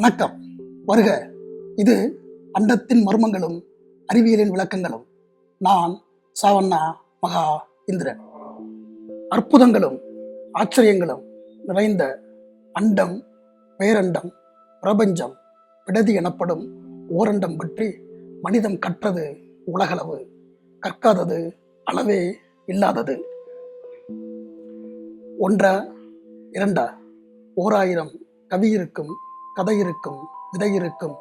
வணக்கம். வருக. இது அண்டத்தின் மர்மங்களும் அறிவியலின் விளக்கங்களும். நான் சாவண்ணா மகா இந்திரன். அற்புதங்களும் ஆச்சரியங்களும் நிறைந்த அண்டம் பேரண்டம் பிரபஞ்சம் விடதி எனப்படும் ஓரண்டம் பற்றி மனிதம் கற்றது உலகளவு. கற்காதது அளவே இல்லாதது. ஒன்றா இரண்டா. ஓராயிரம் கவி இருக்கும் கதை இருக்கும் விதை இருக்கும்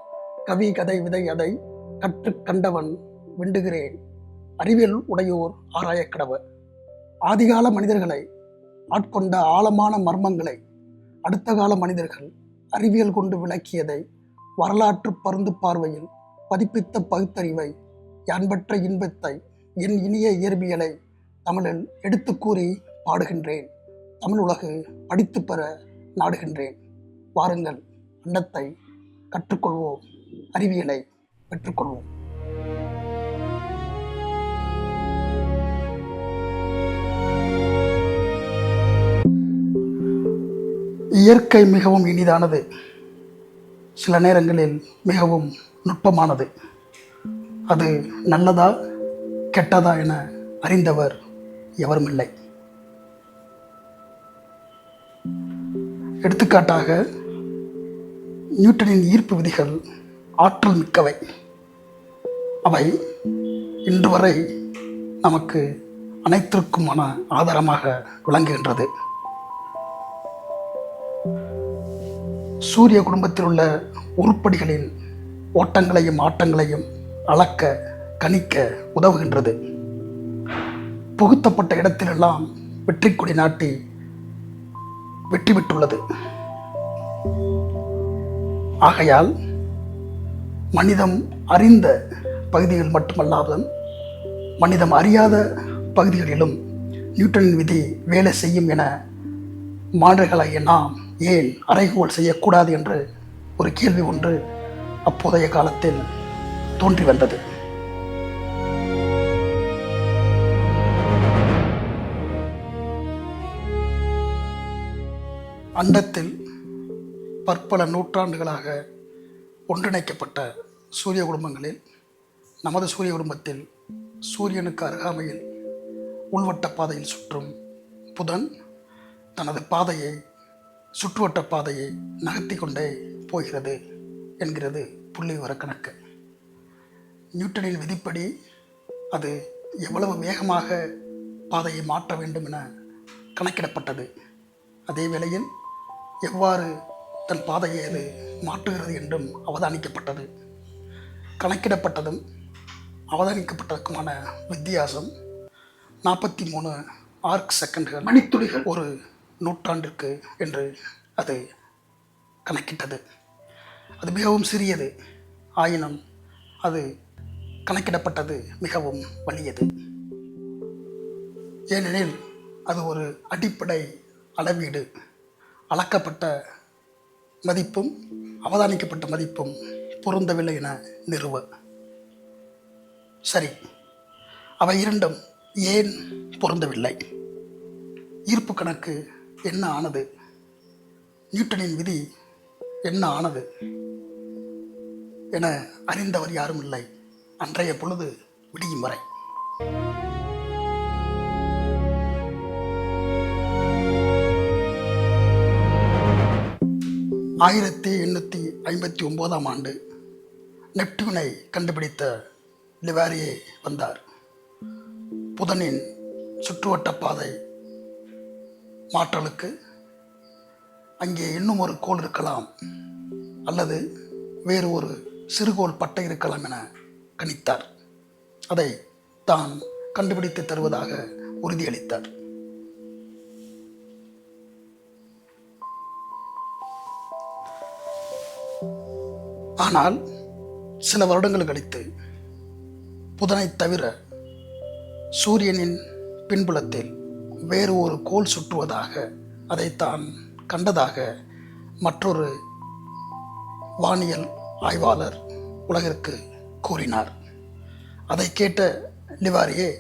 கவி கதை விதை அதை கற்று கண்டவன் விண்டுகிறேன். அறிவியல் உடையோர் ஆராய கடவர் ஆதிகால மனிதர்களை ஆட்கொண்ட ஆழமான மர்மங்களை அடுத்த கால மனிதர்கள் அறிவியல் கொண்டு விளக்கியதை வரலாற்று பருந்து பார்வையில் பதிப்பித்த பகுத்தறிவை யான்பற்ற இன்பத்தை என் இனிய இயற்பியலை தமிழில் எடுத்து கூறி பாடுகின்றேன். தமிழ் உலகு படித்து பெற நாடுகின்றேன். வாருங்கள். அண்டத்தை கற்றுக்கொள்வோம். அறிவியலை பெற்றுக்கொள்வோம். இயற்கை மிகவும் இனிதானது. சில நேரங்களில் மிகவும் நுட்பமானது. அது நல்லதா கெட்டதா என அறிந்தவர் எவரும் இல்லை எடுத்துக்காட்டாக நியூட்டனின் ஈர்ப்பு விதிகள் ஆற்றல் மிக்கவை. அவை இன்று வரை நமக்கு அனைத்திற்குமான ஆதாரமாக விளங்குகின்றது. சூரிய குடும்பத்தில் உள்ள உருப்படிகளின் ஓட்டங்களையும் ஆட்டங்களையும் அளக்க கணிக்க உதவுகின்றது. புகுத்தப்பட்ட இடத்திலெல்லாம் வெற்றி கொடி நாட்டி வெற்றி பெற்றுள்ளது ஆகையால் மனிதம் அறிந்த பகுதிகள் மட்டுமல்லாமல் மனிதம் அறியாத பகுதிகளிலும் நியூட்டனின் விதி வேலை செய்யும் என மாணவர்களாகிய நாம் ஏன் அறைகோல் செய்யக்கூடாது என்று ஒரு கேள்வி ஒன்று அப்போதைய காலத்தில் தோன்றி வந்தது. அண்டத்தில் பற்பல நூற்றாண்டுகளாக ஒன்றிணைக்கப்பட்ட சூரிய குடும்பங்களில் நமது சூரிய குடும்பத்தில் சூரியனுக்கு அருகாமையில் உள்வட்ட பாதையில் சுற்றும் புதன் தனது பாதையை சுற்றுவட்ட பாதையை நகர்த்தி கொண்டே போகிறது என்கிறது புள்ளி விவர கணக்கு. நியூட்டனின் விதிப்படி அது எவ்வளவு வேகமாக பாதையை மாற்ற வேண்டும் என கணக்கிடப்பட்டது. அதே வேளையில் எவ்வாறு தன் பாதையை அது மாற்றுகிறது என்றும் அவதானிக்கப்பட்டது. கணக்கிடப்பட்டதும் அவதானிக்கப்பட்டதுக்குமான வித்தியாசம் நாற்பத்தி மூணு ஆர்க் செகண்டுகள் மணித்துளிகள். ஒரு நூற்றாண்டிற்கு என்று அது கணக்கிட்டது. அது மிகவும் சிறியது. ஆயினும் அது கணக்கிடப்பட்டது மிகவும் வலியது. ஏனெனில் அது ஒரு அடிப்படை அளவீடு. அளக்கப்பட்ட மதிப்பும் அவதானிக்கப்பட்ட மதிப்பும் பொருந்தவில்லை என நிறுவ. சரி அவை இரண்டும் ஏன் பொருந்தவில்லை? ஈர்ப்பு கணக்கு என்ன ஆனது? நியூட்டனின் விதி என்ன ஆனது? என அறிந்தவர் யாரும் இல்லை. அன்றைய பொழுது விடியும் வரை. ஆயிரத்தி எண்ணூற்றி ஐம்பத்தி ஒம்போதாம் ஆண்டு நெப்டியூனை கண்டுபிடித்த லிவாரியே வந்தார். புதனின் சுற்றுவட்ட பாதை மாற்றலுக்கு அங்கே இன்னும் ஒரு கோள் இருக்கலாம் அல்லது வேறு ஒரு சிறுகோள் பட்டை இருக்கலாம் என கணித்தார். அதை தான் கண்டுபிடித்து தருவதாக உறுதியளித்தார். ஆனால் சில வருடங்கள் கழித்து புதனை தவிர சூரியனின் பின்புலத்தில் வேறு ஒரு கோல் சுற்றுவதாக அதை தான் கண்டதாக மற்றொரு வானியல் ஆய்வாளர் உலகிற்கு கூறினார். அதை கேட்ட லிவாரியே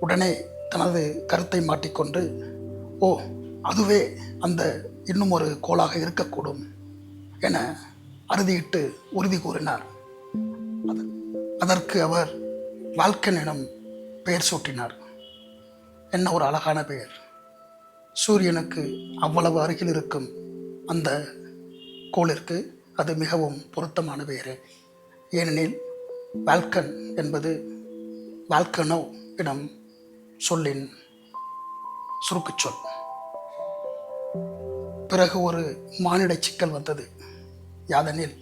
உடனே தனது கருத்தை மாட்டிக்கொண்டு ஓ அதுவே அந்த இன்னும் ஒரு கோளாக இருக்கக்கூடும் என அறுதியிட்டு உறுதி கூறினார். அதற்கு அவர் வால்கன் பெயர் சூட்டினார். என்ன ஒரு அழகான பெயர். சூரியனுக்கு அவ்வளவு அருகில் இருக்கும் அந்த கோளிற்கு அது மிகவும் பொருத்தமான பெயர். ஏனெனில் வால்கன் என்பது வால்கனோ இடம் சொல்லின் சுருக்குச் சொல். பிறகு ஒரு மானிட சிக்கல் வந்தது. யாதெனில்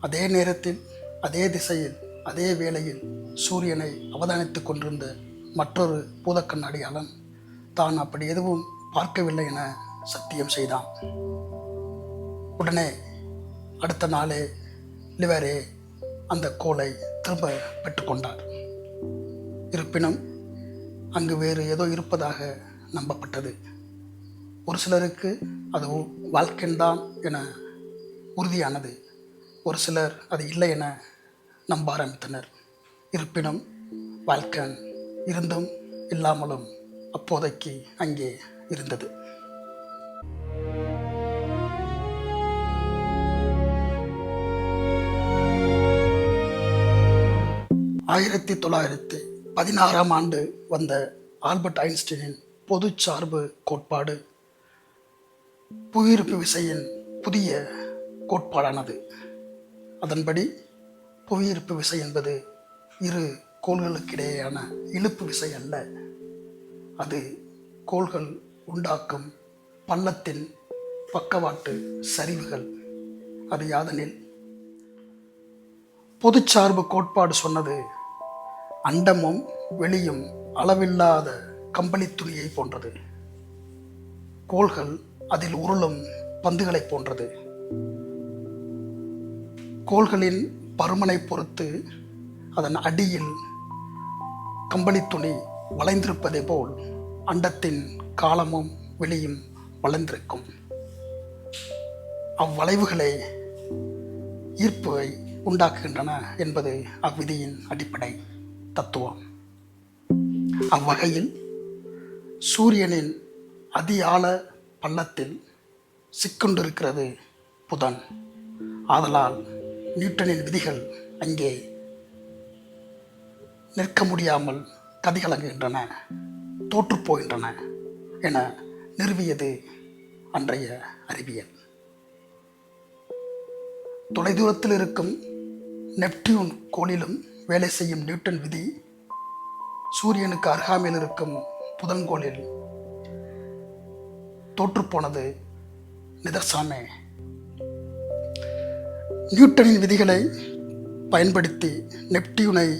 அதே நேரத்தில் அதே திசையில் அதே வேளையில் சூரியனை அவதானித்துக் கொண்டிருந்த மற்றொரு பூதக்கண்ணாடியாளன் தான் அப்படி எதுவும் பார்க்கவில்லை என சத்தியம் செய்தான். உடனே அடுத்த நாளே லிவரே அந்த கோலை திரும்ப பெற்றுக்கொண்டார் இருப்பினும் அங்கு வேறு ஏதோ இருப்பதாக நம்பப்பட்டது. ஒரு சிலருக்கு அது வாழ்க்கைன்தான் என உறுதியானது. ஒரு சிலர் அது இல்லை என நம்ப ஆரம்பித்தனர். இருப்பினும் வால்கன் இருந்தும் இல்லாமலும் அப்போதைக்கு அங்கே இருந்தது. ஆயிரத்தி தொள்ளாயிரத்தி பதினாறாம் ஆண்டு வந்த ஆல்பர்ட் ஐன்ஸ்டீனின் பொது சார்பு கோட்பாடு புவியீர்ப்பு விசையின் புதிய கோட்பாடானது. அதன்படி புவியீர்ப்பு விசை என்பது இரு கோள்களுக்கிடையேயான இழுப்பு விசை அல்ல. அது கோள்கள் உண்டாக்கும் பள்ளத்தின் பக்கவாட்டு சரிவுகள். அது யாதெனில் பொதுச்சார்பு கோட்பாடு சொன்னது அண்டமும் வெளியும் அளவில்லாத கம்பளி துணியை போன்றது. கோள்கள் அதில் உருளும் பந்துகளைப் போன்றது. கோள்களின் பருமனை பொறுத்து அதன் அடியில் கம்பளி துணி வளைந்திருப்பதை போல் அண்டத்தின் காலமும் வெளியும் வளைந்திருக்கும். அவ்வளைவுகளே ஈர்ப்பை உண்டாக்குகின்றன என்பது அவ்விதியின் அடிப்படை தத்துவம். அவ்வகையில் சூரியனின் அதி ஆழ பள்ளத்தில் சிக்கொண்டிருக்கிறது புதன். ஆதலால் நியூட்டனின் விதிகள் அங்கே நிற்க முடியாமல் கதிகலங்குகின்றன தோற்றுப்போகின்றன என நிறுவியது அன்றைய அறிவியல். தொலைதூரத்தில் இருக்கும் நெப்டியூன் கோளிலும் வேலை செய்யும் நியூட்டன் விதி சூரியனுக்கு அருகாமையில் இருக்கும் புதன்கோளில் தோற்றுப்போனது நிதர்சாமே. நியூட்டனின் விதிகளை பயன்படுத்தி நெப்டியூனை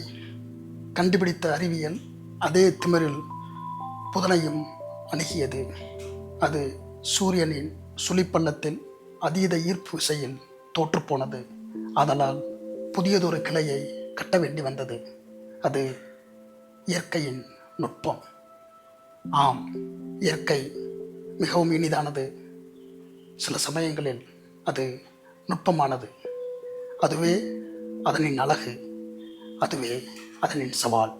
கண்டுபிடித்த அறிவியல் அதே திமிரில் புதனையும் அணுகியது. அது சூரியனின் சுழிப்பள்ளத்தில் அதீத ஈர்ப்பு விசையில் தோற்றுப்போனது. ஆதலால் புதியதொரு கிளையை கட்ட வேண்டி வந்தது. அது இயற்கையின் நுட்பம். ஆம் இயற்கை மிகவும் இனிதானது. சில சமயங்களில் அது நுட்பமானது. அதுவே அதனின் அழகு அதுவே அதனின் சவால்.